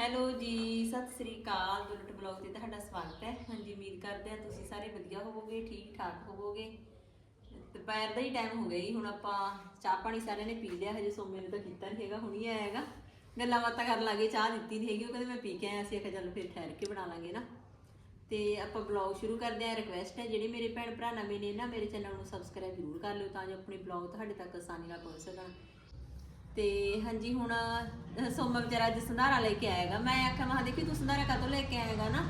Hello ਜੀ, ਸਤਿ ਸ੍ਰੀ ਅਕਾਲ bullet blog ਤੇ ਤੁਹਾਡਾ ਸਵਾਗਤ ਹੈ। ਹਾਂਜੀ, ਉਮੀਦ ਕਰਦੇ ਹਾਂ ਤੁਸੀਂ ਸਾਰੇ ਵਧੀਆ ਹੋਵੋਗੇ ਠੀਕ ਠਾਕ ਹੋਵੋਗੇ। ਦੁਪਹਿਰ ਦਾ ਹੀ ਟਾਈਮ ਹੋ ਗਿਆ ਜੀ, ਹੁਣ ਆਪਾਂ ਚਾਹ ਪਾਣੀ ਸਾਰਿਆਂ ਨੇ ਪੀ ਲਿਆ, ਹਜੇ ਸੋਮੇ ਨੇ ਤਾਂ ਕੀਤਾ ਨਹੀਂ ਹੈਗਾ, ਹੁਣੀ ਆਇਆ ਹੈਗਾ। ਗੱਲਾਂ ਬਾਤਾਂ ਕਰਨ ਲੱਗੇ, ਚਾਹ ਦਿੱਤੀ ਨਹੀਂ ਹੈਗੀ, ਉਹ ਕਹਿੰਦੇ ਮੈਂ ਪੀ ਕੇ ਆਇਆ ਸੀ, ਆਖਿਆ ਚੱਲ ਫਿਰ ਠਹਿਰ ਕੇ ਬਣਾ ਲਾਂਗੇ ਨਾ। ਤੇ ਆਪਾਂ ਬਲੌਗ ਸ਼ੁਰੂ ਕਰਦੇ ਹਾਂ ਰਿਕਵੈਸਟ ਹੈ, ਜਿਹੜੇ ਮੇਰੇ ਭੈਣ ਭਰਾ ਨਵੇਂ ਨੇ ਨਾ, ਮੇਰੇ ਚੈਨਲ ਨੂੰ ਸਬਸਕ੍ਰਾਈਬ ਜ਼ਰੂਰ ਕਰ ਲਿਓ, ਤਾਂ ਜੋ ਆਪਣੇ ਬਲੌਗ ਤੁਹਾਡੇ ਤੱਕ ਆਸਾਨੀ ਨਾਲ ਪਹੁੰਚ ਸਕਣ। ਤੇ ਹਾਂਜੀ, ਹੁਣ ਸੋਮਾ ਵਿਚਾਰਾ ਅੱਜ ਸੰਧਾਰਾ ਲੈ ਕੇ ਆਏਗਾ। ਮੈਂ ਆਖਿਆ ਮਹਾ ਦੇਖੀ ਤੂੰ ਸੰਧਾਰਾ ਕਦੋਂ ਲੈ ਕੇ ਆਏਗਾ ਨਾ?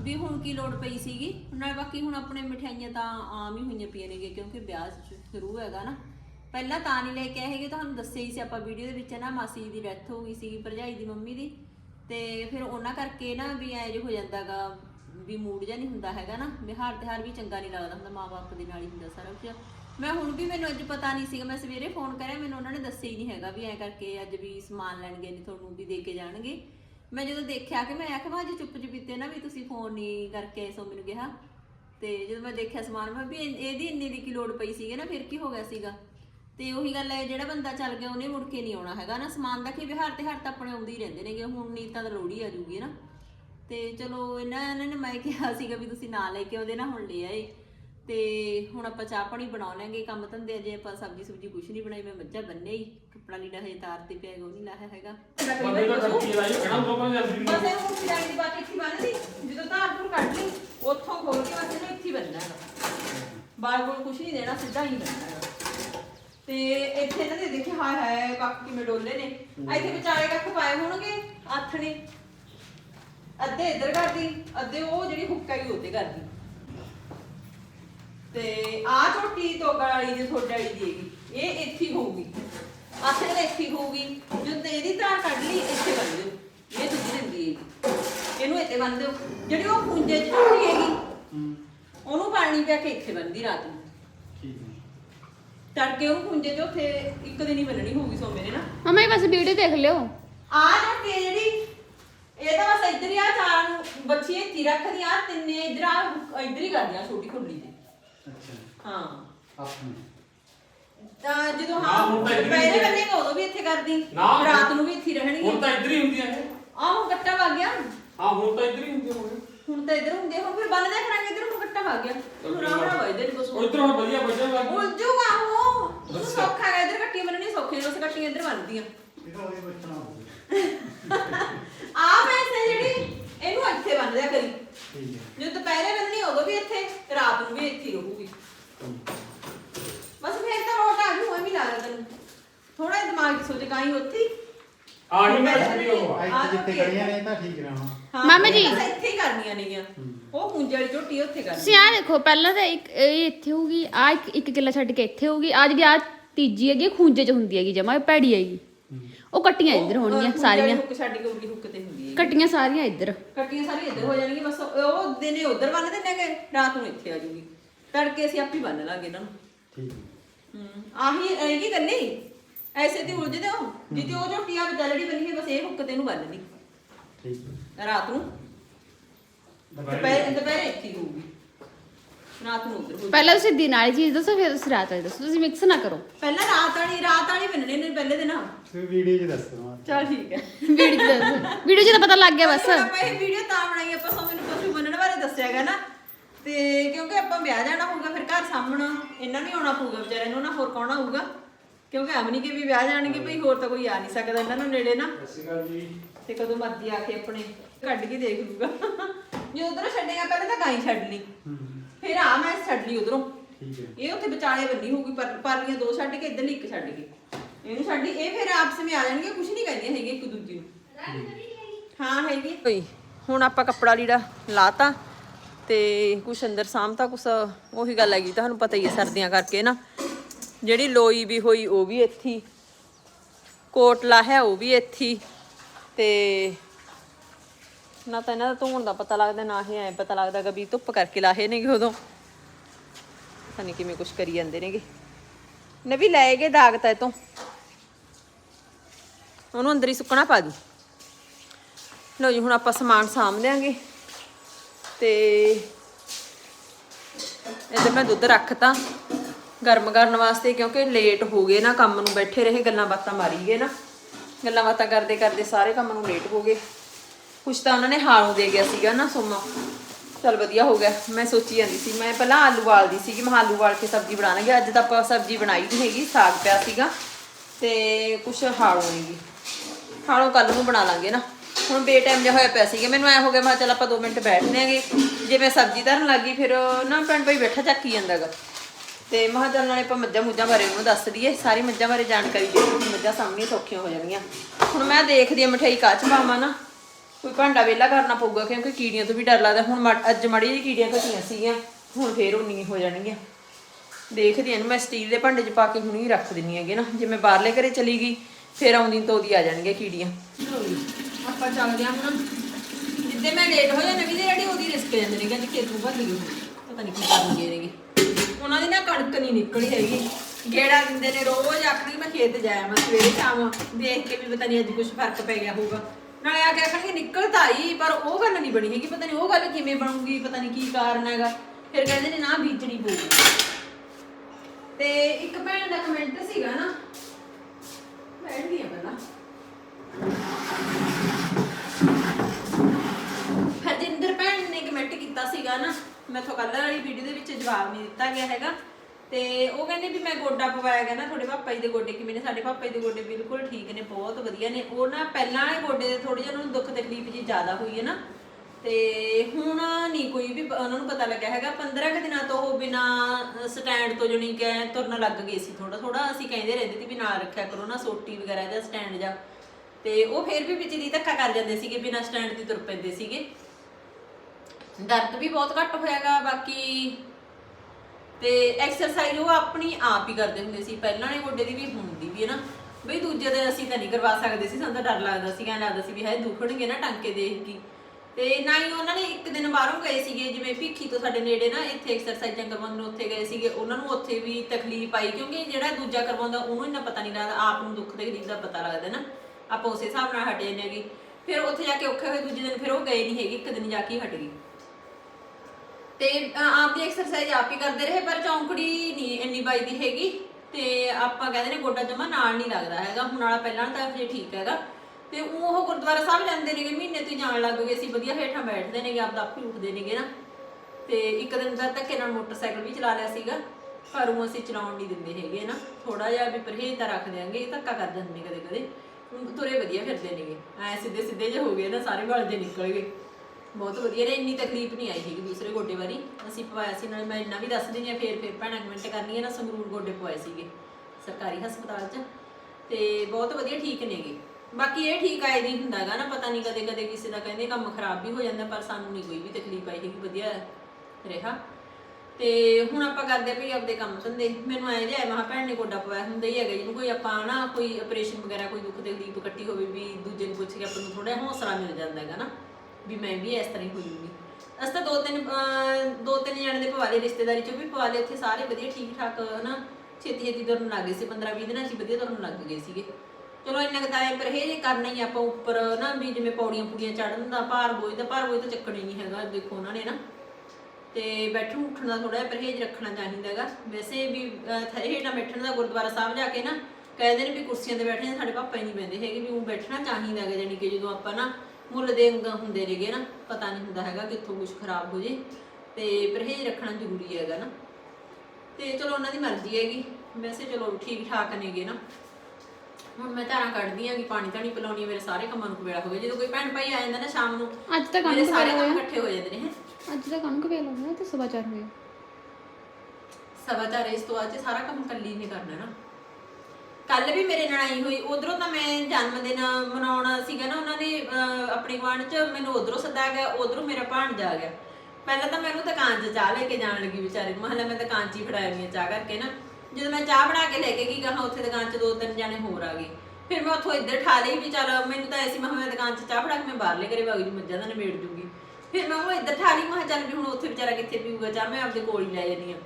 ਵੀ ਹੁਣ ਕੀ ਲੋੜ ਪਈ ਸੀਗੀ? ਨਾਲ ਬਾਕੀ ਹੁਣ ਆਪਣੇ ਮਠਿਆਈਆਂ ਤਾਂ ਆਮ ਹੀ ਹੋਈਆਂ ਪਈਆਂ ਨੇਗੇ ਕਿਉਂਕਿ ਵਿਆਹ ਸ਼ੁਰੂ ਹੈਗਾ ਨਾ। ਪਹਿਲਾਂ ਤਾਂ ਨਹੀਂ ਲੈ ਕੇ ਆਏ ਹੈਗੇ, ਤੁਹਾਨੂੰ ਦੱਸਿਆ ਹੀ ਸੀ ਆਪਾਂ ਵੀਡੀਓ ਦੇ ਵਿੱਚ ਨਾ, ਮਾਸੀ ਜੀ ਦੀ ਡੈਥ ਹੋ ਗਈ ਸੀਗੀ ਭਰਜਾਈ ਦੀ ਮੰਮੀ ਦੀ। ਤੇ ਫਿਰ ਉਹਨਾਂ ਕਰਕੇ ਨਾ ਵੀ ਐ ਜੋ ਹੋ ਜਾਂਦਾਗਾ ਵੀ ਮੂਡ ਜਿਹਾ ਨਹੀਂ ਹੁੰਦਾ ਹੈਗਾ ਨਾ। ਵਿਹਾਰ ਤਿਹਾਰ ਵੀ ਚੰਗਾ ਨਹੀਂ ਲੱਗਦਾ ਹੁੰਦਾ ਮਾਪੇ ਦੇ ਨਾਲ ਹੀ ਹੁੰਦਾ ਸਾਰਾ ਕੁਝ। ਮੈਂ ਹੁਣ ਵੀ ਮੈਨੂੰ ਅੱਜ ਪਤਾ ਨਹੀਂ ਸੀਗਾ, ਮੈਂ ਸਵੇਰੇ ਫੋਨ ਕਰਿਆ, ਮੈਨੂੰ ਉਹਨਾਂ ਨੇ ਦੱਸਿਆ ਹੀ ਨਹੀਂ ਹੈਗਾ ਵੀ ਐ ਕਰਕੇ ਅੱਜ ਵੀ ਸਮਾਨ ਲੈਣ ਗਏ ਨੇ ਤੁਹਾਨੂੰ ਵੀ ਦੇ ਕੇ ਜਾਣਗੇ। ਮੈਂ ਜਦੋਂ ਦੇਖਿਆ ਕਿ ਮੈਂ ਆਖਿਆ ਅੱਜ ਚੁੱਪ ਚੁਪੀਤੇ ਨਾ ਵੀ ਤੁਸੀਂ ਫੋਨ ਨਹੀਂ ਕਰਕੇ ਆਏ ਸੋ ਮੈਨੂੰ ਕਿਹਾ। ਤੇ ਜਦੋਂ ਮੈਂ ਦੇਖਿਆ ਸਮਾਨ, ਮੈਂ ਵੀ ਇਹ- ਇਹਦੀ ਇੰਨੀ ਦੀ ਕੀ ਲੋੜ ਪਈ ਸੀਗੀ ਨਾ, ਫਿਰ ਕੀ ਹੋ ਗਿਆ ਸੀਗਾ। ਤੇ ਉਹੀ ਗੱਲ ਹੈ, ਜਿਹੜਾ ਬੰਦਾ ਚੱਲ ਗਿਆ, ਉਹਨੇ ਮੁੜ ਕੇ ਨਹੀਂ ਆਉਣਾ ਹੈਗਾ ਨਾ। ਸਮਾਨ ਦਾ ਕੀ ਵਿਹਾਰ ਤੇ ਹਰ ਤਾਂ ਆਪਣੇ ਆਉਂਦੇ ਹੀ ਰਹਿੰਦੇ ਨੇਗੇ, ਹੁਣ ਨਹੀਂ ਤਾਂ ਲੋੜੀ ਆ ਜੂਗੀ ਨਾ। ਤੇ ਚਲੋ, ਇਹਨਾਂ ਇਹਨਾਂ ਨੇ ਮੈਂ ਕਿਹਾ ਸੀਗਾ ਵੀ ਤੁਸੀਂ ਨਾ ਲੈ ਕੇ ਉਹਦੇ ਨਾਲ ਹੁਣ ਲੈ ਆਏ। ਤੇ ਹੁਣ ਆਪਾਂ ਚਾਹ ਪਾਣੀ ਬਣਾ ਲਾਂਗੇ ਕੰਮ ਧੰਦੇ ਅਜੇ ਆਪਾਂ ਸਬਜ਼ੀ ਸੁਬਜੀ ਕੁਛ ਨਹੀਂ ਬਣਾਈ ਮੈਂ ਮੱਝਾਂ ਬੰਨੇ ਹੀ ਕੱਪੜਾ ਲੀੜਾ ਹਜੇ ਤਾਰ ਤੇ ਪਿਆ ਹੈਗਾ, ਉਹ ਨਹੀਂ ਲਾਇਆ ਹੈਗਾ। ਬੰਦੇ ਦਾ ਖਰਚੀ ਲਾਈ ਖੜਾ ਲੋਕਾਂ ਦੇ ਅਰਜ਼ੀ ਬਸ ਇਹ ਹੁਣ ਪਿਆਰੀ ਦੀ ਬਾਤ ਇੱਥੇ ਬੰਨਦੀ ਜਦੋਂ ਧਾਰ ਧੁਰ ਕੱਢ ਲਈ ਉੱਥੋਂ ਖੋਲ ਕੇ ਬਸ ਇਹਨੂੰ ਇੱਥੇ ਹੀ ਬੰਨਣਾ ਹੈਗਾ ਬਾਲ ਕੋਲ ਕੁਛ ਨਹੀਂ ਦੇਣਾ ਸਿੱਧਾ ਹੀ ਬੰਨਣਾ ਹੈਗਾ ਤੇ ਇੱਥੇ ਇਹਨਾਂ ਦੇ ਦੇਖੀ ਹਾਏ ਹਾਏ ਕੱਖ ਕਿਵੇਂ ਡੋਲੇ ਨੇ। ਇੱਥੇ ਵਿਚਾਲੇ ਕੱਖ ਪਾਏ ਹੋਣਗੇ ਆਥਣੇ। ਅੱਧੇ ਇੱਧਰ ਕਰਦੀ ਅੱਧੇ ਉਹ ਜਿਹੜੀ ਹੁੱਕਾ ਹੀ ਉੱਤੇ ਕਰਦੀ। ਤੇ ਆ ਝੋਟੀ ਤੋਗਾ ਵਾਲੀ ਦੀ ਥੋੜੇ ਵਾਲੀ ਦੀ ਹੈਗੀ? ਇਹ ਇੱਥੇ ਹੋਊਗੀ। ਆਥੇ ਤਾਂ ਇੱਥੇ ਹੋਊਗੀ। ਜਦੋਂ ਤੇ ਇਹਦੀ ਤਾਰ ਕੱਢ ਲਈ ਇੱਥੇ ਬੰਨ ਦਿਓ। ਇਹ ਦੂਜੀ ਦਿੰਦੀ ਹੈਗੀ। ਇਹਨੂੰ ਇੱਥੇ ਬੰਨ ਦਿਓ। ਜਿਹੜੀ ਉਹ ਪੁੰਜੇ ਚ ਝੋਟੀ ਹੈਗੀ ਉਹਨੂੰ ਪਾਣੀ ਪਿਆ ਕੇ ਇੱਥੇ ਬੰਨਦੀ ਰਾਤ ਨੂੰ। ਠੀਕ ਹੈ। ਤੜਕੇ ਉਹ ਪੁੰਜੇ ਚ ਉੱਥੇ ਇੱਕ ਦਿਨ ਹੀ ਬੰਨਣੀ ਹੋਊਗੀ ਸੋ ਮੇਰੇ ਨਾ। ਮਮਾ ਇਹ ਬਸ ਵੀਡੀਓ ਦੇਖ ਲਿਓ। ਆ ਝੋਟੀ ਹੈ ਜਿਹੜੀ ਇਹ ਤਾਂ ਬਸ ਇੱਧਰ ਹੀ ਆ ਚਾਰ ਨੂੰ ਬੱਚੀ ਇੱਥੇ ਹੀ ਰੱਖਦੀ ਆ ਤਿੰਨੇ ਇੱਧਰ ਆ ਇੱਧਰ ਹੀ ਕਰਦੀਆਂ ਛੋਟੀ ਖੁੱਲੀ ਤੇ। ਅੱਛਾ। ਹਾਂ। ਆਪਣੇ ਤਾਂ ਜਦੋਂ ਨਾ, ਹਾਂ ਹੁਣ ਤਾਂ ਇੱਧਰ ਹੀ ਪਹਿਲੇ ਹੁੰਦੀ ਹੈ। ਬੰਨੇ ਉਦੋਂ ਵੀ ਇੱਥੇ ਕਰਦੀ। ਨਾ, ਰਾਤ ਨੂੰ ਵੀ ਇੱਥੇ ਹੀ ਰਹਿਣਗੇ। ਹੁਣ ਤਾਂ ਇੱਧਰ ਹੀ ਹੁੰਦੀਆਂ ਇਹ ਆਹ ਗੱਟਾ ਵਗ ਗਿਆ। ਹਾਂ ਹੁਣ ਤਾਂ ਇੱਧਰ ਹੀ ਹੁੰਦੀਆਂ ਹੁਣ ਹੁਣ ਤਾਂ ਇੱਧਰ ਹੁੰਦੇ ਹੁਣ ਫਿਰ ਬੰਨਦੇ ਕਰਾਂਗੇ ਇੱਧਰ ਨੂੰ ਗੱਟਾ ਵਗ ਗਿਆ। ਹੁਣ ਆਉਣਾ ਵਾ ਇੱਧਰ ਬਸ ਉਹ ਇੱਧਰ ਹੁਣ ਵਧੀਆ ਬੱਚਾ ਲੱਗ ਉਲਝੂਗਾ ਉਹ। ਉਹ ਅੱਛਾ। ਸੌਖਾ ਹੈ ਇੱਧਰ ਕੱਟੀਆਂ ਬੰਨਣੀ ਸੌਖੀ ਨੇ ਉਸ ਕੱਟੀਆਂ ਇੱਧਰ ਬੰਨਦੀਆਂ ਇਹਦਾ ਉਹਦੇ ਬੱਚਣਾ ਹੋਊਗਾ ਆ ਵੈਸੇ ਜਿਹੜੀ ਇਹਨੂੰ ਇੱਥੇ ਬੰਨ ਦਿਆ ਕਰੀ। ਠੀਕ ਹੈ। ਜਦੋਂ ਦੁਪਹਿਰੇ ਬੰਨਣੀ ਉਦੋਂ ਵੀ ਇੱਥੇ ਤੇ ਰਾਤ ਨੂੰ ਵੀ ਇੱਥੇ ਹੀ ਰਹੂਗੀ ਬਸ ਫਿਰ ਤਾਂ ਰੋਟ ਆ ਜੂ ਐਵੇਂ ਲੱਗਦਾ ਤੈਨੂੰ ਥੋੜਾ ਕਾਈ ਉੱਥੇ ਹੀ। ਆ ਹੀ ਮੈਂ ਵੀ ਉਹ ਆ। ਇੱਥੇ ਜਿੱਥੇ ਖੜੀਆਂ ਨੇ ਤਾਂ ਠੀਕ ਰਹਿਣਾ। ਹਾਂ, ਮਾਮਾ ਜੀ। ਬਸ ਇੱਥੇ ਹੀ ਕਰਨੀਆਂ ਨੇਗੀਆਂ। ਉਹ ਪੁੰਜੇ ਵਾਲੀ ਝੋਟੀ ਉੱਥੇ ਕਰਨੀ। ਤੁਸੀਂ ਆਹ ਦੇਖੋ ਪਹਿਲਾਂ ਤਾਂ ਇੱਕ ਇਹ ਇੱਥੇ ਹੋਊਗੀ ਆ ਇੱਕ ਇੱਕ ਕਿੱਲਾ ਛੱਡ ਕੇ ਇੱਥੇ ਹੋਊਗੀ ਆ ਜਿਹੜੀ ਆ ਤੀਜੀ ਹੈਗੀ ਇਹ ਖੂੰਜੇ 'ਚ ਹੁੰਦੀ ਹੈਗੀ ਜਮਾ ਭੈੜੀ ਹੈਗੀ। ਉਹ ਕੱਟੀਆਂ ਇੱਧਰ ਹੋਣਗੀਆਂ ਸਾਰੀਆਂ। ਹੁੱਕ ਛੱਡ ਕੇ ਉਰਲੀ ਹੁੱਕ ਤੇ ਹੁੰਦੀ ਹੈ ਕੱਟੀਆਂ ਸਾਰੀਆਂ ਇੱਧਰ। ਕੱਟੀਆਂ ਸਾਰੀਆਂ ਇੱਧਰ ਹੋ ਜਾਣਗੀਆਂ ਬਸ ਉਹ ਦਿਨੇ ਉਧਰ ਬੰਨ ਦਿੰਦੇ ਨੇ ਰਾਤ ਨੂੰ ਇੱਥੇ ਆ ਜੂਗੀ। ਤੜਕੇ ਅਸੀਂ ਆਪੇ ਬੰਨ ਲਾਂਗੇ ਇਹਨਾਂ ਨੂੰ। ਠੀਕ। ਹੈ ਹੂੰ ਆਹੀ ਰਹੇਗੀ ਕੱਲੀ ਐਸੇ ਤੇ ਉਲਝਦੇ ਹੋ ਜਿੱਤੇ ਉਹ ਝੋਟੀ ਆ ਵਿਚਾਲੜੀ ਬੰਨੀ ਹੈ ਬਸ ਇਹ ਹੁੱਕ ਤੇ ਇਹਨੂੰ ਬੰਨਣੀ ਠੀਕ ਹੈ। ਰਾਤ ਨੂੰ। ਦੁਪਹਿਰ ਦੁਪਹਿਰੇ ਇੱਥੇ ਹੀ ਹੋਊਗੀ। ਰਾਤ ਨੂੰ ਉਧਰ ਹੋਊਗੀ ਪਹਿਲਾਂ ਤੁਸੀਂ ਦਿਨ ਵਾਲੀ ਚੀਜ਼ ਦੱਸੋ ਫਿਰ ਤੁਸੀਂ ਰਾਤ ਵਾਲੀ ਦੱਸੋ। ਤੁਸੀਂ ਮਿਕਸ ਨਾ ਕਰੋ। ਪਹਿਲਾਂ ਰਾਤ ਵਾਲੀ ਰਾਤ ਵਾਲੀ ਬੰਨਣੇ ਨੇ ਪਹਿਲੇ ਦਿਨ। ਤੁਸੀਂ ਵੀਡੀਓ 'ਚ ਦੱਸੋ ਚਲ ਠੀਕ ਹੈ। ਵੀਡੀਓ 'ਚ ਦੱਸੋ। ਵੀਡੀਓ 'ਚ ਤਾਂ ਪਤਾ ਲੱਗ ਗਿਆ ਬਸ। ਆਪਾਂ ਇਹ ਵੀਡੀਓ ਤਾਂ ਬਣਾਈ ਆਪਾਂ ਸੋ ਮੈਨੂੰ ਪਸ਼ੂ ਬੰਨਣ ਬਾਰੇ ਦੱਸਿਆਗਾ ਨਾ। ਤੇ ਕਿਉਂਕਿ ਆਪਾਂ ਵਿਆਹ ਜਾਣਾ ਹੋਊਗਾ ਫਿਰ ਘਰ ਸਾਹਮਣਾ ਇਹਨਾਂ ਨੂੰ ਹੀ ਆਉਣਾ ਪਊਗਾ ਵਿਚਾਰਿਆਂ ਨੂੰ ਨਾ ਹੋਰ ਕੌਣ ਆਊਗਾ। ਕਿਉਂਕਿ ਐਵੇਂ ਨਹੀਂ ਕਿ ਵੀ ਵਿਆਹ ਜਾਣਗੇ ਭਈ ਹੋਰ ਤਾਂ ਕੋਈ ਆ ਨਹੀਂ ਸਕਦਾ ਇਹਨਾਂ ਨੂੰ ਨੇੜੇ ਨਾ। ਅਕਾਲ ਜੀ। ਤੇ ਕਦੋਂ ਮਰਜ਼ੀ ਆ ਕੇ ਆਪਣੇ ਕੱਢ ਕੇ ਦੇਖ ਲੂਗਾ ਜੇ ਉਧਰੋਂ ਛੱਡੇਗਾ ਪਹਿਲਾਂ ਤਾਂ ਗਾਈ ਛੱਡ ਲਈ ਹੂੰ। ਫਿਰ ਆ ਮੈਂ ਛੱਡ ਲਈ ਉਧਰੋਂ। ਠੀਕ ਹੈ। ਇਹ ਉੱਥੇ ਵਿਚਾਲੇ ਬੰਨੀ ਹੋਊਗੀ ਪਰ ਪਰਲੀਆਂ ਦੋ ਛੱਡ ਕੇ ਇੱਧਰ ਇੱਕ ਛੱਡ ਕੇ। ਇਹਨੂੰ ਛੱਡੀ ਇਹ ਫਿਰ ਆਪਸ ਵਿੱਚ ਆ ਜਾਣਗੇ ਕੁਝ ਨਹੀਂ ਕਹਿੰਦੀਆਂ ਹੈਗੀਆਂ ਇੱਕ ਦੂਜੀ ਨੂੰ। ਹਾਂ ਹੈਗੀ ਕੋਈ ਹੁਣ ਆਪਾਂ ਕੱਪੜਾ ਲੀੜਾ ਲਾਤਾ ਤੇ ਕੁਛ ਅੰਦਰ ਸਾਂਭਤਾ ਕੁਛ ਉਹੀ ਗੱਲ ਹੈਗੀ ਤੁਹਾਨੂੰ ਪਤਾ ਹੀ ਹੈ ਸਰਦੀਆਂ ਕਰਕੇ ਨਾ। ਜਿਹੜੀ ਲੋਈ ਵੀ ਹੋਈ, ਉਹ ਵੀ ਇੱਥੇ ਹੀ। ਕੋਟਲਾ ਹੈ, ਉਹ ਵੀ ਇੱਥੇ ਤੇ ਨਾ ਤਾਂ ਇਹਨਾਂ ਦਾ ਧੋਣ ਦਾ ਪਤਾ ਲੱਗਦਾ, ਨਾ ਹੀ ਐ ਪਤਾ ਲੱਗਦਾ ਕਿ ਵੀ ਧੁੱਪ ਕਰਕੇ ਲਾਹੇ ਨੇਗੇ ਉਦੋਂ। ਪਤਾ ਨਹੀਂ ਕਿਵੇਂ ਕੁਛ ਕਰੀ ਜਾਂਦੇ ਨੇਗੇ। ਨਵੀ ਲੈ ਗਏ ਦਾਗ ਤਾਂ ਇਹ ਉਹਨੂੰ ਅੰਦਰ ਹੀ ਸੁੱਕਣਾ ਪਾ ਦੂ ਲਓ ਜੀ, ਹੁਣ ਆਪਾਂ ਸਮਾਨ ਸਾਂਭ ਲਿਆਂਗੇ। ਤੇ ਇਹਦੇ ਮੈਂ ਦੁੱਧ ਰੱਖਤਾ। ਗਰਮ ਕਰਨ ਵਾਸਤੇ, ਕਿਉਂਕਿ ਲੇਟ ਹੋ ਗਏ ਨਾ, ਕੰਮ ਨੂੰ ਬੈਠੇ ਰਹੇ, ਗੱਲਾਂ ਬਾਤਾਂ ਮਾਰੀ ਗਏ ਨਾ। ਗੱਲਾਂ ਬਾਤਾਂ ਕਰਦੇ ਕਰਦੇ ਸਾਰੇ ਕੰਮ ਨੂੰ ਲੇਟ ਹੋ ਗਏ। ਕੁਛ ਤਾਂ ਉਹਨਾਂ ਨੇ ਹਾਲੋਂ ਦੇ ਗਿਆ ਸੀਗਾ ਨਾ, ਸੋਮਾ। ਚਲ ਵਧੀਆ ਹੋ ਗਿਆ, ਮੈਂ ਸੋਚੀ ਜਾਂਦੀ ਸੀ। ਮੈਂ ਪਹਿਲਾਂ ਆਲੂ ਵਾਲਦੀ ਸੀ ਕਿ ਮੈਂ ਆਲੂ ਵਾਲ ਕੇ ਸਬਜ਼ੀ ਬਣਾਵਾਂਗੇ ਅੱਜ ਤਾਂ ਆਪਾਂ ਸਬਜ਼ੀ ਬਣਾਈ ਨਹੀਂ ਹੈਗੀ, ਸਾਗ ਪਿਆ ਸੀਗਾ। ਤੇ ਕੁਛ ਹਾਲੋਂ ਹੈਗੀ ਹਾਲੋਂ ਕੱਲ ਨੂੰ ਬਣਾ ਲਾਂਗੇ ਨਾ। ਹੁਣ ਬੇ ਟਾਈਮ ਜਿਹਾ ਹੋਇਆ ਪਿਆ ਸੀਗਾ, ਮੈਨੂੰ ਐ ਹੋ ਗਿਆ, ਮੈਂ ਕਿਹਾ ਚੱਲ ਆਪਾਂ 2 ਮਿੰਟ ਬੈਠਦੇ ਆਂਗੇ। ਜੇ ਮੈਂ ਸਬਜ਼ੀ ਧਰਨ ਲੱਗੀ ਫਿਰ ਨਾ ਭੈਣ ਭਾਈ ਬੈਠਾ ਚੱਕੀ ਜਾਂਦਾਗਾ। ਤੇ ਮੈਂ ਕਿਹਾ ਨਾਲੇ ਆਪਾਂ ਮੱਝਾਂ ਮੁੱਝਾਂ ਬਾਰੇ ਉਹਨੂੰ ਦੱਸ ਦਈਏ, ਸਾਰੀ ਮੱਝਾਂ ਬਾਰੇ ਜਾਣਕਾਰੀ ਦੇ ਦਿਓ ਮੱਝਾਂ ਸਾਹਮਣੇ ਸੌਖੀਆਂ ਹੋ ਜਾਣਗੀਆਂ। ਹੁਣ ਮੈਂ ਦੇਖਦੀ ਆ ਮਠਿਆਈ ਕਾਚ ਪਾਵਾਂ ਨਾ, ਕੋਈ ਭਾਂਡਾ ਵੇਲਾ ਕਰਨਾ ਪਊਗਾ, ਕਿਉਂਕਿ ਕੀੜੀਆਂ ਤੋਂ ਵੀ ਡਰ ਲੱਗਦਾ। ਹੁਣ ਅੱਜ ਮੜੀ ਜਿਹੀ ਕੀੜੀਆਂ ਘਟੀਆਂ ਸੀਗੀਆਂ, ਹੁਣ ਫੇਰ ਉਨੀਆਂ ਹੋ ਜਾਣਗੀਆਂ। ਦੇਖਦੀ ਆ ਇਹਨੂੰ, ਮੈਂ ਸਟੀਲ ਦੇ ਭਾਂਡੇ 'ਚ ਪਾ ਕੇ ਹੁਣੀ ਰੱਖ ਦਿੰਨੀ ਹੈਗੇ ਨਾ। ਜੇ ਮੈਂ ਬਾਹਰਲੇ ਘਰੇ ਚਲੀ ਗਈ, ਫੇਰ ਆਉਂਦੀ ਤੋਂ ਦੀ ਆ ਜਾਣਗੀਆਂ ਕੀੜੀਆਂ। ਆਪਾਂ ਚੱਲਦੇ ਆ ਹੁਣ। ਜਿੱਦੇ ਮੈਂ ਲੇਟ ਹੋ ਜਾਣਾ ਵੀ ਜਿਹੜੀ ਉਹਦੀ ਰਿਸਕ ਜਾਂਦੇ ਨੇ ਕਿ ਖੇਤ ਭੱਜ ਗਈ ਪਤਾ ਨਹੀਂ ਕੀ ਕਰਨਗੇ ਨੇਗੇ। ਉਹਨਾਂ ਦੀ ਨਾ ਕਣਕ ਨਹੀਂ ਨਿਕਲੀ ਹੈਗੀ। ਗੇੜਾ ਦਿੰਦੇ ਨੇ ਰੋਜ਼ ਆਖਣੀ ਮੈਂ ਖੇਤ ਜਾਇਆ ਮੈਂ ਸਵੇਰੇ ਸ਼ਾਮ ਦੇਖ ਕੇ ਵੀ ਪਤਾ ਨਹੀਂ ਅੱਜ ਕੁਝ ਫ਼ਰਕ ਪੈ ਗਿਆ ਹੋਊਗਾ। ਨਾਲੇ ਆ ਕੇ ਆਖਣਗੇ ਨਿਕਲ ਤਾਂ ਆਈ ਪਰ ਉਹ ਗੱਲ ਨਹੀਂ ਬਣੀ ਹੈਗੀ, ਪਤਾ ਨਹੀਂ ਉਹ ਗੱਲ ਕਿਵੇਂ ਬਣੂਗੀ, ਪਤਾ ਨਹੀਂ ਕੀ ਕਾਰਨ ਹੈਗਾ। ਫਿਰ ਕਹਿੰਦੇ ਨੇ ਨਾ ਬੀਜਣੀ ਪਊਗੀ। ਤੇ ਇੱਕ ਭੈਣ ਦਾ ਕਮੈਂਟ ਸੀਗਾ ਨਾ ਬੈਠ ਗਈ ਆ ਪਹਿਲਾਂ ਹਰਜਿੰਦਰ ਭੈਣ ਨੇ ਕਮੈਂਟ ਕੀਤਾ ਸੀਗਾ ਨਾ ਮੈਥੋਂ ਕੱਲ੍ਹ ਵਾਲੀ ਵੀਡੀਓ ਦੇ ਵਿੱਚ ਜਵਾਬ ਨਹੀਂ ਦਿੱਤਾ ਗਿਆ ਹੈਗਾ। ਤੇ ਉਹ ਕਹਿੰਦੇ ਵੀ ਮੈਂ ਗੋਡਾ ਪਵਾਇਆ ਗਿਆ ਨਾ ਤੁਹਾਡੇ ਪਾਪਾ ਜੀ ਦੇ ਗੋਡੇ ਕਿਵੇਂ ਨੇ ਸਾਡੇ ਪਾਪਾ ਜੀ ਦੇ ਗੋਡੇ ਬਿਲਕੁਲ ਠੀਕ ਨੇ, ਬਹੁਤ ਵਧੀਆ ਨੇ। ਉਹ ਨਾ ਪਹਿਲਾਂ ਵਾਲੇ ਗੋਡੇ ਦੇ ਥੋੜੇ ਜਿਹਾ ਉਹਨਾਂ ਨੂੰ ਦੁੱਖ ਤਕਲੀਫ ਜੀ ਜ਼ਿਆਦਾ ਹੋਈ ਹੈ ਨਾ। ਤੇ ਹੁਣ ਨਹੀਂ ਕੋਈ ਵੀ, ਉਹਨਾਂ ਨੂੰ ਪਤਾ ਲੱਗਿਆ ਹੈਗਾ 15 ਕੁ ਦਿਨਾਂ ਤੋਂ ਉਹ ਬਿਨਾ ਸਟੈਂਡ ਤੋਂ ਜਣੀ ਕਿ ਤੁਰਨ ਲੱਗ ਗਏ ਸੀ ਥੋੜਾ ਥੋੜਾ ਅਸੀਂ ਕਹਿੰਦੇ ਰਹਿੰਦੇ ਸੀ ਵੀ ਨਾਲ ਰੱਖਿਆ ਕਰੋ ਨਾ, ਸੋਟੀ ਵਗੈਰਾ ਜਾਂ ਸਟੈਂਡ ਜਾਂ। ਤੇ ਉਹ ਫੇਰ ਵੀ ਵਿੱਚ ਦੀ ਧੱਕਾ ਕਰ ਜਾਂਦੇ ਸੀਗੇ, ਬਿਨਾ ਸਟੈਂਡ ਦੀ ਤੁਰ ਪੈਂਦੇ ਸੀਗੇ। ਦਰਦ ਵੀ ਬਹੁਤ ਘੱਟ ਹੋਇਆਗਾ, ਬਾਕੀ ਤੇ ਐਕਸਰਸਾਈਜ਼ ਉਹ ਆਪਣੀ ਆਪ ਹੀ ਕਰਦੇ ਹੁੰਦੇ ਸੀ। ਪਹਿਲਾਂ ਵਾਲੇ ਗੋਡੇ ਦੀ ਵੀ ਹੁੰਦੀ ਵੀ ਹੈ ਨਾ। ਬਈ ਦੂਜੇ ਦੇ ਅਸੀਂ ਤਾਂ ਨਹੀਂ ਕਰਵਾ ਸਕਦੇ ਸੀ, ਸਾਨੂੰ ਤਾਂ ਡਰ ਲੱਗਦਾ ਸੀ ਕਹਿੰਦਾ ਲੱਗਦਾ ਸੀ ਵੀ ਹੈ ਦੁਖਣਗੇ ਨਾ ਟਾਂਕੇ ਦੇਖ ਕੇ। ਤੇ ਨਾ ਹੀ ਉਹਨਾਂ ਨੇ ਇੱਕ ਦਿਨ ਬਾਹਰੋਂ ਗਏ ਸੀਗੇ, ਜਿਵੇਂ ਭੀਖੀ ਤੋਂ ਸਾਡੇ ਨੇੜੇ ਨਾ ਇੱਥੇ ਐਕਸਰਸਾਈਜ਼ਾਂ ਕਰਵਾਉਣ ਨੂੰ ਉੱਥੇ ਗਏ ਸੀਗੇ। ਉਹਨਾਂ ਨੂੰ ਉੱਥੇ ਵੀ ਤਕਲੀਫ ਆਈ, ਕਿਉਂਕਿ ਜਿਹੜਾ ਦੂਜਾ ਕਰਵਾਉਂਦਾ ਉਹਨੂੰ ਇੰਨਾ ਪਤਾ ਨਹੀਂ ਲੱਗਦਾ, ਆਪ ਨੂੰ ਦੁੱਖ ਤਕਲੀਫ ਦਾ ਪਤਾ ਲੱਗਦਾ ਨਾ। ਆਪਾਂ ਉਸੇ ਹਿਸਾਬ ਨਾਲ ਹਟੇ ਨੇਗੇ ਫਿਰ ਉੱਥੇ ਜਾ ਕੇ ਔਖੇ ਹੋਏ, ਦੂਜੇ ਦਿਨ ਫਿਰ ਉਹ ਗਏ ਨਹੀਂ ਹੈਗੇ, ਇੱਕ ਦਿਨ ਜਾ ਕੇ ਹਟ ਗਈ ਤੇ ਅ, ਆਪ ਦੀ ਐਕਸਰਸਾਈਜ਼ ਆਪ ਹੀ ਕਰਦੇ ਰਹੇ ਪਰ ਚੌਂਕੜੀ ਨਹੀਂ ਇੰਨੀ ਵੱਜਦੀ ਹੈਗੀ। ਤੇ ਆਪਾਂ ਕਹਿੰਦੇ ਨੇ ਗੋਡਾ ਜਮਾ ਨਾਲ ਨਹੀਂ ਲੱਗਦਾ ਹੈਗਾ। ਹੁਣ ਵਾਲਾ ਪਹਿਲਾਂ ਤਾਂ ਹਜੇ ਠੀਕ ਹੈਗਾ। ਤੇ ਉਹ ਗੁਰਦੁਆਰਾ ਸਾਹਿਬ ਜਾਂਦੇ ਨੇਗੇ ਮਹੀਨੇ ਤੋਂ ਜਾਣ ਲੱਗ ਗਏ ਸੀ। ਵਧੀਆ ਹੇਠਾਂ ਬੈਠਦੇ ਨੇਗੇ ਆਪਦਾ ਆਪ ਹੀ ਉੱਠਦੇ ਨੇਗੇ ਨਾ। ਤੇ ਇੱਕ ਦਿਨ ਦਾ ਧੱਕੇ ਨਾਲ ਮੋਟਰਸਾਈਕਲ ਵੀ ਚਲਾ ਲਿਆ ਸੀਗਾ ਪਰ ਉਹ ਅਸੀਂ ਚਲਾਉਣ ਨਹੀਂ ਦਿੰਦੇ ਹੈਗੇ ਨਾ। ਥੋੜਾ ਜਿਹਾ ਵੀ ਪਰਹੇਜ਼ ਤਾਂ ਰੱਖ ਦਿਆਂਗੇ ਇਹ ਧੱਕਾ ਕਰ ਜਾਂਦੇ ਨੇ ਕਦੇ ਕਦੇ ਤੁਰੇ ਵਧੀਆ ਫਿਰਦੇ ਨੇਗੇ। ਐ ਸਿੱਧੇ ਸਿੱਧੇ ਜੇ ਹੋ ਗਏ ਨਾ ਸਾਰੇ ਵਾਲ ਜੇ ਨਿਕਲ ਗਏ। ਬਹੁਤ ਵਧੀਆ ਨੇ ਇੰਨੀ ਤਕਲੀਫ ਨਹੀਂ ਆਈ ਹੈਗੀ ਦੂਸਰੇ ਗੋਡੇ ਵਾਰੀ। ਅਸੀਂ ਪਵਾਇਆ ਸੀ, ਨਾਲੇ ਮੈਂ ਇੰਨਾ ਵੀ ਦੱਸ ਦਿੰਦੀ ਆ ਫੇਰ ਫੇਰ ਭੈਣਾਂ ਕਮੈਂਟ ਕਰਨੀ ਹੈ ਨਾ, ਸੰਗਰੂਰ ਗੋਡੇ ਪਵਾਏ ਸੀਗੇ, ਸਰਕਾਰੀ ਹਸਪਤਾਲ 'ਚ। ਤੇ ਬਹੁਤ ਵਧੀਆ ਠੀਕ ਨੇਗੇ। ਬਾਕੀ ਇਹ ਠੀਕ ਆਏ ਨਹੀਂ ਹੁੰਦਾਗਾ ਨਾ, ਪਤਾ ਨਹੀਂ ਕਦੇ ਕਦੇ ਕਿਸੇ ਦਾ ਕਹਿੰਦੇ ਕੰਮ ਖਰਾਬ ਵੀ ਹੋ ਜਾਂਦਾ, ਪਰ ਸਾਨੂੰ ਨਹੀਂ ਕੋਈ ਵੀ ਤਕਲੀਫ ਆਈ ਹੈਗੀ ਵਧੀਆ ਰਿਹਾ। ਤੇ ਹੁਣ ਆਪਾਂ ਕਰਦੇ ਭਈ ਆਪਦੇ ਕੰਮ ਧੰਦੇ। ਮੈਨੂੰ ਐਂ ਜਿਹਾ ਮਹਾ ਭੈਣ ਨੇ ਗੋਡਾ ਪਵਾਇਆ ਹੁੰਦਾ ਹੀ ਹੈਗਾ, ਜਿਹਨੂੰ ਕੋਈ ਆਪਾਂ ਨਾ ਕੋਈ ਆਪਰੇਸ਼ਨ ਵਗੈਰਾ, ਕੋਈ ਦੁੱਖ ਤਕਲੀਫ ਕੱਟੀ ਹੋਵੇ ਵੀ ਦੂਜੇ ਨੂੰ ਪੁੱਛ ਕੇ ਆਪਾਂ ਨੂੰ ਥੋੜਾ ਹੌਸਲਾ ਮਿਲ ਜਾਂਦਾ ਹੈਗਾ ਨਾ। ਵੀ ਮੈਂ ਵੀ ਇਸ ਤਰ੍ਹਾਂ ਹੀ ਹੋਈਗੀ ਅਸੀਂ ਤਾਂ ਦੋ ਤਿੰਨ ਅਹ, ਦੋ ਤਿੰਨ ਜਣੇ ਦੇ ਪਵਾ ਲਏ ਰਿਸ਼ਤੇਦਾਰੀ ਚੋਂ ਵੀ ਪਵਾ ਉੱਥੇ ਸਾਰੇ ਵਧੀਆ ਠੀਕ ਠਾਕ ਨਾ ਛੇਤੀ ਛੇਤੀ ਤੁਰਨ ਲੱਗ ਗਏ ਸੀ 15 20 ਦਿਨਾਂ 'ਚ ਹੀ ਵਧੀਆ ਤੁਰਨ ਲੱਗ ਗਏ ਸੀਗੇ। ਚਲੋ ਇੰਨਾ ਕੁ ਤਾਂ ਇਹ ਪਰਹੇਜ਼ ਕਰਨਾ ਹੀ ਆ ਆਪਾਂ ਉੱਪਰ ਨਾ ਵੀ ਜਿਵੇਂ ਪੌੜੀਆਂ ਪੂੜੀਆਂ ਚੜਨ ਦਾ ਭਾਰ ਬੋਝ ਦਾ ਭਾਰ ਬੋਝ ਤਾਂ ਚੱਕਣਾ ਹੀ ਨਹੀਂ ਹੈਗਾ ਦੇਖੋ ਉਹਨਾਂ ਨੇ ਨਾ। ਤੇ ਬੈਠਣ ਉੱਠਣ ਦਾ ਥੋੜਾ ਜਿਹਾ ਪਰਹੇਜ਼ ਰੱਖਣਾ ਚਾਹੀਦਾ ਹੈਗਾ। ਵੈਸੇ ਵੀ ਅਹ, ਥ- ਹੇਠਾਂ ਬੈਠਣ ਦਾ ਗੁਰਦੁਆਰਾ ਸਾਹਿਬ ਜਾ ਕੇ ਨਾ ਕਹਿੰਦੇ ਨੇ ਵੀ ਕੁਰਸੀਆਂ ਤੇ ਬੈਠੇ ਨੇ ਸਾਡੇ ਪਾਪਾ ਹੀ ਨਹੀਂ ਬੈੰਦੇ ਹੈਗੇ ਵੀ ਉਹ ਬੈਠਣਾ ਚਾਹੀਦਾ ਹੈਗਾ ਜਾਨੀ ਕਿ ਜਦੋਂ ਆਪਾਂ ਨਾ ਮੁੱਲ ਦੇ ਅੰਗ ਹੁੰਦੇ ਨੇਗੇ ਨਾ ਪਤਾ ਨਹੀਂ ਹੁੰਦਾ ਹੈਗਾ ਕਿੱਥੋਂ ਕੁਝ ਖਰਾਬ ਹੋ ਜੇ ਤੇ ਪਰਹੇਜ਼ ਰੱਖਣਾ ਜ਼ਰੂਰੀ ਹੈਗਾ ਨਾ। ਤੇ ਚਲੋ ਉਹਨਾਂ ਦੀ ਮਰਜ਼ੀ ਹੈਗੀ ਵੈਸੇ ਚਲੋ ਠੀਕ ਠਾਕ ਨੇਗੇ ਨਾ। ਹੁਣ ਮੈਂ ਧਾਰਾਂ ਕੱਢਦੀ ਆਂ ਕਿ ਪਾਣੀ ਧਾਣੀ ਪਿਲਾਉਣੀ ਆ, ਮੇਰੇ ਸਾਰੇ ਕੰਮਾਂ ਨੂੰ ਕੁਵੇਲਾ ਹੋ ਗਿਆ। ਜਦੋਂ ਕੋਈ ਭੈਣ ਭਾਈ ਆ ਜਾਂਦਾ ਨਾ ਸ਼ਾਮ ਨੂੰ ਅੱਜ ਤਾਂ ਮੇਰੇ ਕਣਕ ਸਾਰੇ ਵੇਲ ਕੰਮ ਹੋਇਆ। ਇਕੱਠੇ ਹੋ ਜਾਂਦੇ ਨੇ ਹੈਂ। ਅੱਜ ਤਾਂ ਕਣਕ ਵੇਲ ਹੋਇਆ ਤੇ ਸਵਾ ਚਾਰ ਹੋਇਆ ਸਵਾ ਚਾਰ ਇਸ ਤੋਂ 'ਚ ਸਾਰਾ ਕੰਮ ਕੱਲੀ ਨੇ ਕਰਨਾ ਨਾ। ਕੱਲ ਵੀ ਮੇਰੇ ਨਾਲ ਆਈ ਹੋਈ ਉਧਰੋਂ ਤਾਂ ਮੈਂ ਜਨਮ ਦਿਨ ਮਨਾਉਣਾ ਸੀਗਾ ਨਾ ਉਹਨਾਂ ਨੇ ਅਹ, ਆਪਣੀ ਗੁਆਂਢ 'ਚ ਮੈਨੂੰ ਉਧਰੋਂ ਸੱਦਾ ਗਿਆ ਉਧਰੋਂ ਮੇਰਾ ਭਾਣਜਾ ਆ ਗਿਆ। ਪਹਿਲਾਂ ਤਾਂ ਮੈਂ ਉਹਨੂੰ ਦੁਕਾਨ 'ਚ ਚਾਹ ਲੈ ਕੇ ਜਾਣ ਲੱਗੀ ਵਿਚਾਰੇ ਨੂੰ ਮਹੱਲਾ ਮੈਂ ਦੁਕਾਨ 'ਚ ਹੀ ਫੜਾਈ ਆ ਚਾਹ ਕਰਕੇ ਨਾ। ਜਦੋਂ ਮੈਂ ਚਾਹ ਬਣਾ ਕੇ ਲੈ ਕੇ ਗਈ ਗਾਹਾਂ ਉੱਥੇ ਦੁਕਾਨ 'ਚ ਦੋ ਤਿੰਨ ਜਾਣੇ ਹੋਰ ਆ ਗਏ। ਫਿਰ ਮੈਂ ਉੱਥੋਂ ਇੱਧਰ ਠਾ ਲਈ ਵੀ ਚੱਲ ਮੈਨੂੰ ਤਾਂ ਐਸੀ ਮੈਂ ਕਿਹਾ ਮੈਂ ਦੁਕਾਨ 'ਚ ਚਾਹ ਫੜਾ ਕੇ ਮੈਂ ਬਾਹਰਲੇ ਘਰੇ ਵਗ ਜੂ ਮੱਝਾਂ ਦਾ ਨਿਬੇੜ ਜੂਗੀ। ਫਿਰ ਮੈਂ ਉਹ ਇੱਧਰ ਠਾ ਲਈ ਮੈਂ ਕਿਹਾ ਚੱਲ ਵੀ ਹੁਣ ਉੱਥੇ ਵਿਚਾਰਾ ਕਿੱਥੇ ਪੀਊਗਾ ਚਾਹ ਮੈਂ ਆਪਦੇ ਕੋਲ ਹੀ ਲੈ ਜਾਂਦੀ ਆ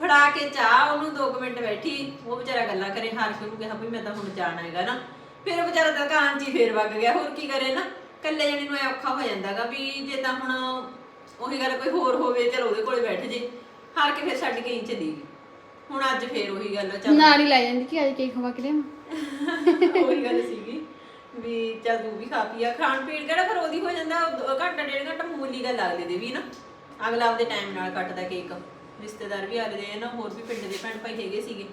ਫੜਾ ਕੇ ਚਾਹ ਉਹਨੂੰ 2 ਮਿੰਟ ਬੈਠੀ। ਉਹ ਵਿਚਾਰਾ ਗੱਲਾਂ ਕਰੇ ਹਾਰ ਕੇ ਉਹਨੂੰ ਕਿਹਾ ਵੀ ਮੈਂ ਤਾਂ ਹੁਣ ਜਾਣਾ ਹੈਗਾ ਨਾ। ਫਿਰ ਵਿਚਾਰਾ ਦੁਕਾਨ 'ਚ ਹੀ ਫੇਰ ਵਗ ਗਿਆ ਹੋਰ ਕੀ ਕਰੇ ਨਾ। ਇਕੱਲੇ ਜਣੇ ਨੂੰ ਐ ਔਖਾ ਹੋ ਜਾਂਦਾਗਾ ਵੀ ਜੇ ਤਾਂ ਹੁਣ ਉਹੀ ਗੱਲ ਕੋਈ ਹੋਰ ਹੋਵੇ ਚਲ ਉਹਦੇ ਕੋਲੇ ਬੈਠ ਜੇ। ਹਾਰ ਕੇ ਫਿਰ ਛੱਡ ਕੇ ਇੰਚ ਦੀ। ਹੁਣ ਅੱਜ ਫੇਰ ਉਹੀ ਗੱਲ ਆ, ਚੱਲ। ਨਾਲ ਹੀ ਲੈ ਜਾਂਦੀ ਕਿ ਅੱਜ ਕੇਕ ਖਵਾ ਕੇ ਲਿਆਵਾਂ? ਉਹੀ ਗੱਲ ਸੀਗੀ ਵੀ ਚੱਲ ਤੂੰ ਵੀ ਖਾ ਪੀਆ ਖਾਣ ਪੀਣ ਕਿਹੜਾ ਫਿਰ ਉਹਦੀ ਹੋ ਜਾਂਦਾ ਉਹ ਦੋ- ਘੰਟਾ ਡੇਢ ਘੰਟਾ ਮਾਮੂਲੀ ਗੱਲ ਲੱਗਦੀ ਦੇ ਵੀ ਨਾ। ਅਗਲਾ ਆਪਦੇ ਟਾਈਮ ਨਾਲ ਕੱਟਦਾ ਕੇਕ। ਰਿਸ਼ਤੇਦਾਰ ਵੀ ਆ ਰਹੇ ਨੇ ਨਾ ਹੋਰ ਵੀ ਪਿੰਡ ਦੇ ਭੈਣ ਭਾਈ ਹੈਗੇ ਸੀਗੇ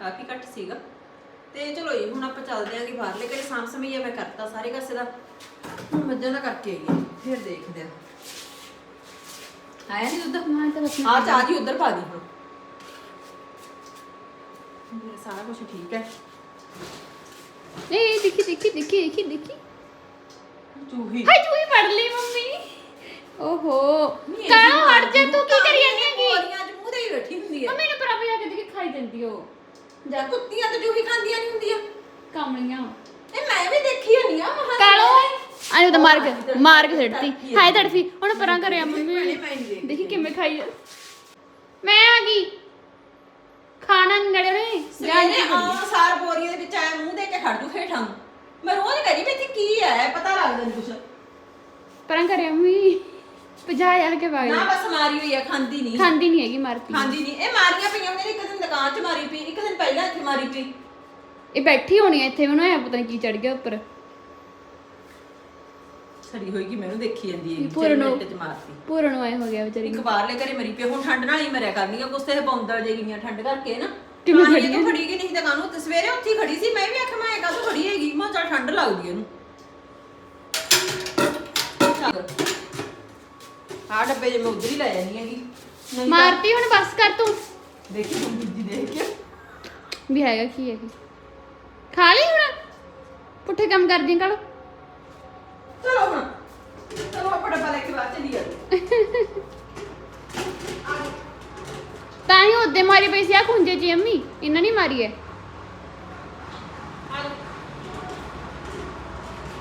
ਕਾਫੀ ਘੱਟ ਸੀਗਾ। ਤੇ ਚਲੋ ਜੀ ਹੁਣ ਆਪਾਂ ਚੱਲਦੇ ਆਂਗੇ ਬਾਹਰਲੇ ਘਰੇ ਸਾਂਭ ਸਮਈਆ ਮੈਂ ਕਰਤਾ ਸਾਰੇ ਕਾਸੇ ਦਾ ਹੁਣ ਮੱਝਾਂ ਦਾ ਕਰਕੇ ਆਈ ਹਾਂ ਫਿਰ ਦੇਖਦੇ ਆ। ਆਇਆ ਨਹੀਂ ਦੁੱਧ? ਮੈਂ ਤਾਂ ਬਸ ਆ ਚਾਹ ਜੀ ਉਧਰ ਪਾ ਦੀ ਹੁਣ। ਮੇਰਾ ਸਾਰਾ ਕੁਝ ਠੀਕ ਹੈ। ਇਹ ਦੇਖੀ ਦੇਖੀ ਦੇਖੀ ਦੇਖੀ ਦੇਖੀ। ਚੂਹੀ। ਹਾਏ ਤੂੰ ਹੀ ਫੜ ਲਈ ਮੰਮੀ। ਓਹੋ। ਕਾਲਾ ਹਟ ਜਾ ਤੂੰ? ਕੀ ਕਰੀ ਜਾਂਦੀ ਹੈਗੀ? ਬੈਠੀ ਹੁੰਦੀ ਹੈ ਮੰਮੀ ਨੂੰ ਪਰਾ ਜਾ ਕੇ ਦੇਖੀ ਖਾਈ ਜਾਂਦੀ ਉਹ। ਜਾਂ ਕੁੱਤੀਆਂ ਤੇ ਜੂਹੀ ਖਾਂਦੀਆਂ ਨਹੀਂ ਹੁੰਦੀਆਂ। ਕਾਮਲੀਆਂ। ਇਹ ਮੈਂ ਵੀ ਦੇਖੀ ਹੁੰਦੀ ਆ ਮਹਾਂ ਕਾਲੋ ਆਏ ਤਾਂ ਮਾਰ ਕੇ ਮਾਰ ਕੇ ਸਿੱਟਤੀ। ਹਾਏ ਤੜਫੀ। ਹੁਣ ਪਰਾਂ ਕਰਿਆ ਮੰਮੀ। ਦੇਖੀ ਕਿਵੇਂ ਖਾਈ ਆ। ਮੈਂ ਆ ਗਈ। ਖਾਣਾ ਨਹੀਂ ਨੜੇ ਨੇ ਸਵੇਰੇ ਆਉਂ ਸਾਰ ਬੋਰੀਆਂ ਦੇ ਵਿੱਚ ਆਇਆ ਮੂੰਹ ਦੇ ਕੇ ਖੜ ਜੂ ਹੇਠਾਂ ਨੂੰ। ਮੈਂ ਰੋਜ਼ ਕਰੀ ਵੀ ਇੱਥੇ ਕੀ ਹੈ? ਪਤਾ ਲੱਗਦਾ ਨਹੀਂ ਕੁਛ। ਪਰਾਂ ਕਰਿਆ ਮੰਮੀ। ਪਜਾ ਯਾਰ ਕੇ ਵਾਗ ਨਾ ਬਸ ਮਾਰੀ ਹੋਈ ਆ ਖਾਂਦੀ ਨਹੀਂ। ਖਾਂਦੀ ਨਹੀਂ ਹੈਗੀ ਮਾਰਤੀ ਖਾਂਦੀ ਨਹੀਂ। ਇਹ ਮਾਰੀਆਂ ਪਈਆਂ ਉਹਨੇ ਇੱਕ ਦਿਨ ਦੁਕਾਨ 'ਚ ਮਾਰੀ ਪਈ ਇੱਕ ਦਿਨ ਪਹਿਲਾਂ ਇੱਥੇ ਮਾਰੀ ਪਈ। ਇਹ ਬੈਠੀ ਹੋਣੀ ਹੈ ਇੱਥੇ ਮੈਨੂੰ ਐ ਪਤਾ ਨਹੀਂ ਕੀ ਚੜ ਗਿਆ ਉੱਪਰ। ਸੜੀ ਹੋਈ ਮੈਨੂੰ ਦੇਖੀ ਜਾਂਦੀ ਹੈ ਪੂਰਨ ਨੂੰ- ਮਿੰਟ 'ਚ ਮਾਰਤੀ। ਪੂਰਨ ਨੂੰ ਆਏ ਹੋ ਗਿਆ ਵਿਚਾਰੀ। ਇੱਕ ਬਾਹਰਲੇ ਘਰੇ ਮਰੀ ਪਈ ਹੁਣ ਠੰਡ ਨਾਲ ਹੀ ਮਰਿਆ ਕਰਨੀਆਂ ਕੁਛ ਤੇ ਬੌਂਦਲ ਜੇ ਗਈਆਂ ਠੰਡ ਕਰਕੇ ਨਾ। ਕਿਵੇਂ ਤਾਂ ਹੀ ਖੜੀ ਖੜੀ ਗਈ ਨਹੀਂ ਤਾਂ ਕਾਨੂੰ ਤੇ ਸਵੇਰੇ ਉੱਥੇ ਖੜੀ ਸੀ ਮੈਂ ਵੀ ਆਖਿਆ ਮੈਂ ਕਾਹਤੋਂ ਖੜੀ ਹੈਗੀ? ਮੈਂ ਚੱਲ ਠੰਡ ਲੱਗਦੀ ਇਹਨੂੰ। ਆ ਡੱਬੇ ਜੇ ਮੈਂ ਉਧਰ ਹੀ ਲੈ ਜਾਣੀ ਹੈਗੀ। ਨਹੀਂ ਤਾਂ- ਮਾਰਤੀ ਹੁਣ ਬਸ ਕਰ ਤੂੰ। ਦੇਖੀ ਹੁਣ ਦੂਜੀ ਦੇਖ ਕੇ। ਵੀ ਹੈਗਾ ਕੀ ਹੈ ਕੀ ਖਾ ਲਈ ਹੁਣ? ਪੁੱਠੇ ਕੰਮ ਕਰਦੀ ਕਾਲੋ ਚਲੋ ਹੁਣ। ਚਲੋ ਆਪਾਂ ਡੱਬਾ ਲੈ ਕੇ ਬਾਅਦ ਚਲੀ ਜਾਂਦੇ ਤਾਂ ਹੀ ਉਹਦੇ ਮਾਰੀ ਪਈ ਸੀ ਆ ਖੁੰਝੇ ਜੀ ਅੰਮੀ। ਇਹਨਾਂ ਨਹੀਂ ਮਾਰੀ ਹੈ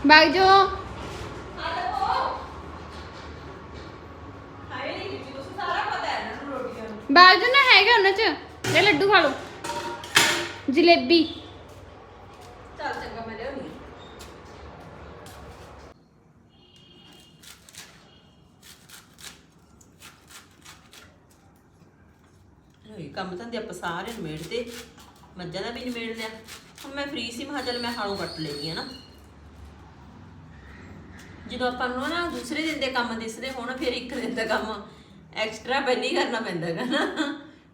ਬਾਗ ਜੋ ਹਾਏ ਨਹੀਂ ਜੀ ਤੁਸੀਂ ਸਾਰਾ ਪਤਾ ਹੈ ਇਹਨਾਂ ਨੂੰ ਨਾ ਹੈਗਾ ਉਹਨਾਂ ਚ। ਇਹ ਲੱਡੂ ਖਾ ਲਓ। ਜਲੇਬੀ। ਚੱਲ ਚੰਗਾ, ਮੈਂ ਲਿਆਉਣੀ ਹੋਈ ਕੰਮ ਤਾਂ ਦੇ ਆਪਾਂ ਸਾਰੇ ਨਿਮੇੜ ਤੇ ਮੱਝਾਂ ਦਾ ਵੀ ਨਿਮੇੜ ਲਿਆ ਹੁਣ ਮੈਂ ਫ੍ਰੀ ਸੀ, ਮੈਂ ਕਿਹਾ ਚੱਲ ਮੈਂ ਹਾਲੋਂ ਕੱਟ ਲੈਣੀ ਆ ਨਾ। ਜਦੋਂ ਆਪਾਂ ਨੂੰ ਨਾ ਦੂਸਰੇ ਦਿਨ ਦੇ ਕੰਮ ਦਿਸਦੇ ਹੋਣ, ਫਿਰ ਇੱਕ ਦਿਨ ਦਾ ਕੰਮ। ਐਕਸਟਰਾ ਪਹਿਲੀ ਕਰਨਾ ਪੈਂਦਾ ਹੈਗਾ ਨਾ।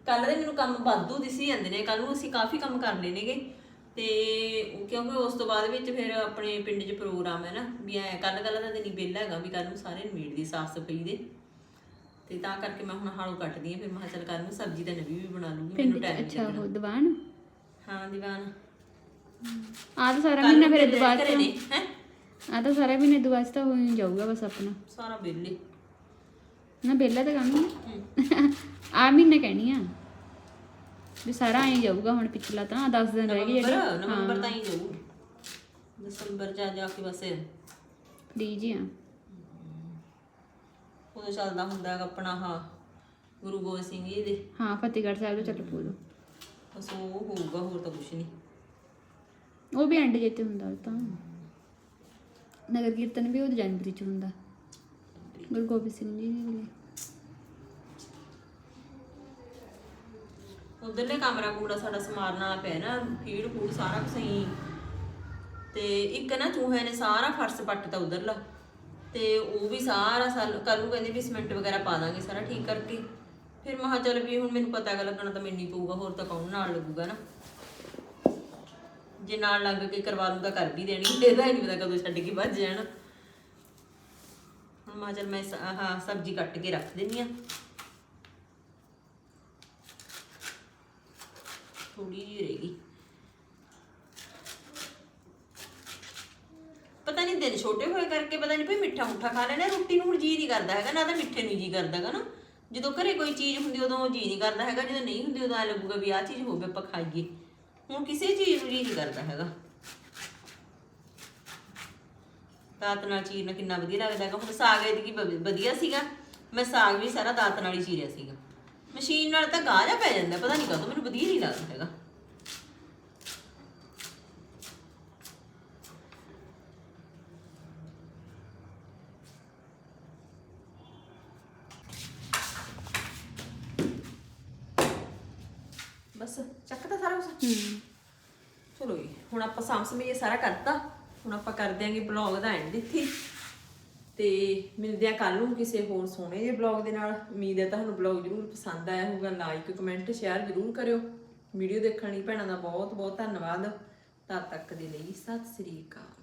ਕੱਲ ਦੇ ਮੈਨੂੰ ਕੰਮ ਵਾਧੂ ਦਿਸੀ ਜਾਂਦੇ ਨੇ। ਕੱਲ ਨੂੰ ਅਸੀਂ ਕਾਫੀ ਕੰਮ ਕਰ ਲਏ ਨੇਗੇ। ਤੇ ਕਿਉਂਕਿ ਉਸ ਤੋਂ ਬਾਅਦ ਵਿੱਚ ਫਿਰ ਆਪਣੇ ਪਿੰਡ 'ਚ ਪ੍ਰੋਗਰਾਮ ਹੈ ਨਾ ਵੀ ਐ ਕੱਲ ਕੱਲ ਦਾ ਦਿਨ ਹੀ ਵਿਹਲਾ ਹੈਗਾ ਵੀ ਕੱਲ ਨੂੰ ਸਾਰੇ ਨਿਬੇੜ ਦੀ ਸਾਫ਼ ਸਫ਼ਾਈ ਦੇ। ਤੇ ਤਾਂ ਕਰਕੇ ਮੈਂ ਹੁਣ ਹਾਲੋਂ ਕੱਟਦੀ ਆ ਫਿਰ ਮੈਂ ਕਿਹਾ ਚੱਲ ਕੱਲ ਨੂੰ ਸਬਜ਼ੀ ਤਾਂ ਨਵੀਂ ਵੀ ਬਣਾ ਲੂੰਗੀ ਪਿੰਡ ਮੈਨੂੰ ਚ ਟਾਈਮ ਅੱਛਾ ਉਹ ਦੀਵਾਨ? ਹਾਂ ਦੀਵਾਨ। ਆ ਤਾਂ ਸਾਰਾ ਮਹੀਨਾ ਫਿਰ ਦੁਬਾਰਾ ਹੈ? ਆ ਤਾਂ ਸਾਰਾ ਮਹੀਨੇ ਦੁਬਾਰਾ ਤਾਂ ਹੋ ਹੀ ਜਾਊਗਾ ਬਸ ਆਪਣਾ। ਸਾਰਾ ਵਿਹਲੇ। ਨਾ ਬੇਲਾ ਤਾਂ ਕੰਮ ਆ। ਮਹੀਨੇ ਕਹਿਣੀ ਆ। ਵੀ ਸਾਰਾ ਆਈ ਜਾਊਗਾ ਹੁਣ ਪਿਛਲਾ ਤਾਂ 10 ਦਿਨ ਰਹਿ ਗਏ ਨਵੰਬਰ ਜਿਹੜੇ ਨਵੰਬਰ ਤਾਂ ਹੀ ਜਾਊ ਦਸੰਬਰ ਜਾ ਜਾ ਕੇ ਬਸ ਫ੍ਰੀ ਜੀ ਆ। ਉਦੋਂ ਚੱਲਦਾ ਹੁੰਦਾ ਹੈਗਾ ਆਪਣਾ ਹਾਂ ਗੁਰੂ ਗੋਬਿੰਦ ਸਿੰਘ ਜੀ ਦੇ। ਹਾਂ ਫਤਿਹਗੜ੍ਹ ਸਾਹਿਬ ਤੋਂ ਚੱਲ ਪੂਰੋ ਬਸ ਉਹ ਹੋਊਗਾ ਹੋਰ ਤਾਂ ਕੁਝ ਨਹੀਂ। ਉਹ ਵੀ ਐਂਡ ਜਿੱਤੇ ਹੁੰਦਾ ਉਹ ਤਾਂ। ਨਗਰ ਕੀਰਤਨ ਵੀ ਉਹ ਜਨਵਰੀ ਚ ਹੁੰਦਾ। ਗੁਰੂ ਗੋਬਿੰਦ ਸਿੰਘ ਜੀ ਦੇ ਵੇਲੇ ਉਧਰਲੇ ਕਮਰਾ ਕੁਮਰਾ ਸਾਡਾ ਸਮਾਰਨ ਵਾਲਾ ਪਿਆ ਨਾ, ਫੀਡ ਫੂਡ ਸਾਰਾ ਕੁਝ ਸਹੀ ਤੇ ਇੱਕ ਨਾ ਚੂਹੇ ਨੇ ਸਾਰਾ ਫਰਸ਼ ਪੱਟਤਾ ਉਧਰਲਾ ਤੇ ਉਹ ਵੀ ਸਾਰਾ ਸਾਲ ਕੱਲ ਨੂੰ ਕਹਿੰਦੇ ਵੀ ਸਿਮੈਂਟ ਵਗੈਰਾ ਪਾ ਦਾਂਗੇ ਸਾਰਾ ਠੀਕ ਕਰਕੇ। ਫਿਰ ਮਹਾ ਚੱਲ ਵੀ ਹੁਣ ਮੈਨੂੰ ਪਤਾ ਲੱਗਣਾ ਤਾਂ ਮੈਨੂੰ ਹੀ ਪਊਗਾ, ਹੋਰ ਤਾਂ ਕੌਣ ਨਾਲ ਲੱਗੂਗਾ ਨਾ। ਜੇ ਨਾਲ ਲੱਗ ਕੇ ਕਰਵਾ ਲੂੰ ਤਾਂ ਕਰ ਵੀ ਦੇਣੀ, ਇਹਦਾ ਹੀ ਨਹੀਂ ਪਤਾ ਕਦੋਂ ਛੱਡ ਕੇ ਭੱਜ ਜਾਣ। ਹੁਣ ਮਹਾ ਚੱਲ ਮੈਂ ਸ- ਆਹ ਸਬਜ਼ੀ ਕੱਟ ਕੇ ਰੱਖ ਦਿੰਨੀ ਆ ਥੋੜੀ ਜਿਹੀ ਰਹੇਗੀ ਪਤਾ ਨਹੀਂ ਦਿਨ ਛੋਟੇ ਹੋਏ ਕਰਕੇ ਪਤਾ ਨਹੀਂ ਭਈ ਮਿੱਠਾ ਮੁੱਠਾ ਖਾ ਲੈਣਾ, ਰੋਟੀ ਨੂੰ ਹੁਣ ਜੀ ਨਹੀਂ ਕਰਦਾ ਹੈਗਾ, ਨਾ ਤਾਂ ਮਿੱਠੇ ਨੂੰ ਜੀ ਕਰਦਾ ਹੈਗਾ ਨਾ। ਜਦੋਂ ਘਰੇ ਕੋਈ ਚੀਜ਼ ਹੁੰਦੀ ਉਦੋਂ ਜੀ ਨਹੀਂ ਕਰਦਾ ਹੈਗਾ, ਜਦੋਂ ਨਹੀਂ ਹੁੰਦੀ, ਉਦੋਂ ਐ ਲੱਗੂਗਾ ਵੀ ਆਹ ਚੀਜ਼ ਹੋਵੇ, ਆਪਾਂ ਖਾਈਏ। ਹੁਣ ਕਿਸੇ ਚੀਜ਼ ਨੂੰ ਜੀ ਨਹੀਂ ਕਰਦਾ ਹੈਗਾ। ਦਾਤ ਨਾਲ ਚੀਰਨਾ ਕਿੰਨਾ ਵਧੀਆ ਲੱਗਦਾ ਹੈਗਾ। ਹੁਣ ਸਾਗ ਇਹਦੀ ਵਧੀਆ ਸੀਗਾ। ਮੈਂ ਸਾਗ ਵੀ ਸਾਰਾ ਦਾਤ ਨਾਲ ਹੀ ਚੀਰਿਆ ਸੀਗਾ। ਮਸ਼ੀਨ ਨਾਲ ਤਾਂ ਗਾਹ ਜਾ ਪੈ ਜਾਂਦਾ ਪਤਾ ਨਹੀਂ ਕਦੋਂ ਮੈਨੂੰ ਵਧੀਆ ਨਹੀਂ ਲੱਗਦਾ ਹੈਗਾ। ਬਸ ਚੱਕ ਤਾਂ ਸਾਰਾ ਹੂੰ। ਚਲੋ ਜੀ ਹੁਣ ਆਪਾਂ ਸਾਂਭ ਸਮੇਂ ਸਾਰਾ ਕਰਤਾ। ਹੁਣ ਆਪਾਂ ਕਰ ਦਿਆਂਗੇ ਬਲੌਗ ਦਾ ਐਂਡ ਇੱਥੇ। ਤੇ ਮਿਲਦੇ ਆ ਕੱਲ ਨੂੰ ਕਿਸੇ ਹੋਰ ਸੋਹਣੇ ਜਿਹੇ ਬਲੌਗ ਦੇ ਨਾਲ। ਉਮੀਦ ਹੈ ਤੁਹਾਨੂੰ ਬਲੌਗ ਜਰੂਰ ਪਸੰਦ ਆਇਆ ਹੋਊਗਾ। ਲਾਈਕ ਕਮੈਂਟ ਸ਼ੇਅਰ ਜਰੂਰ ਕਰਿਓ। ਵੀਡੀਓ ਦੇਖਣ ਲਈ ਭੈਣਾਂ ਦਾ ਬਹੁਤ ਬਹੁਤ ਧੰਨਵਾਦ। ਤਦ ਤੱਕ ਦੇ ਲਈ ਸਤਿ ਸ੍ਰੀ ਅਕਾਲ।